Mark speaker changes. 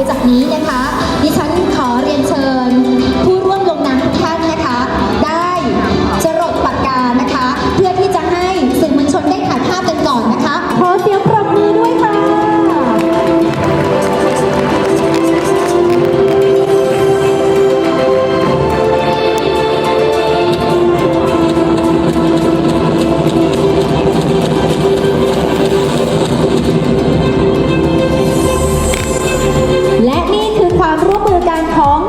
Speaker 1: ไปจากนี้นะคะ การของ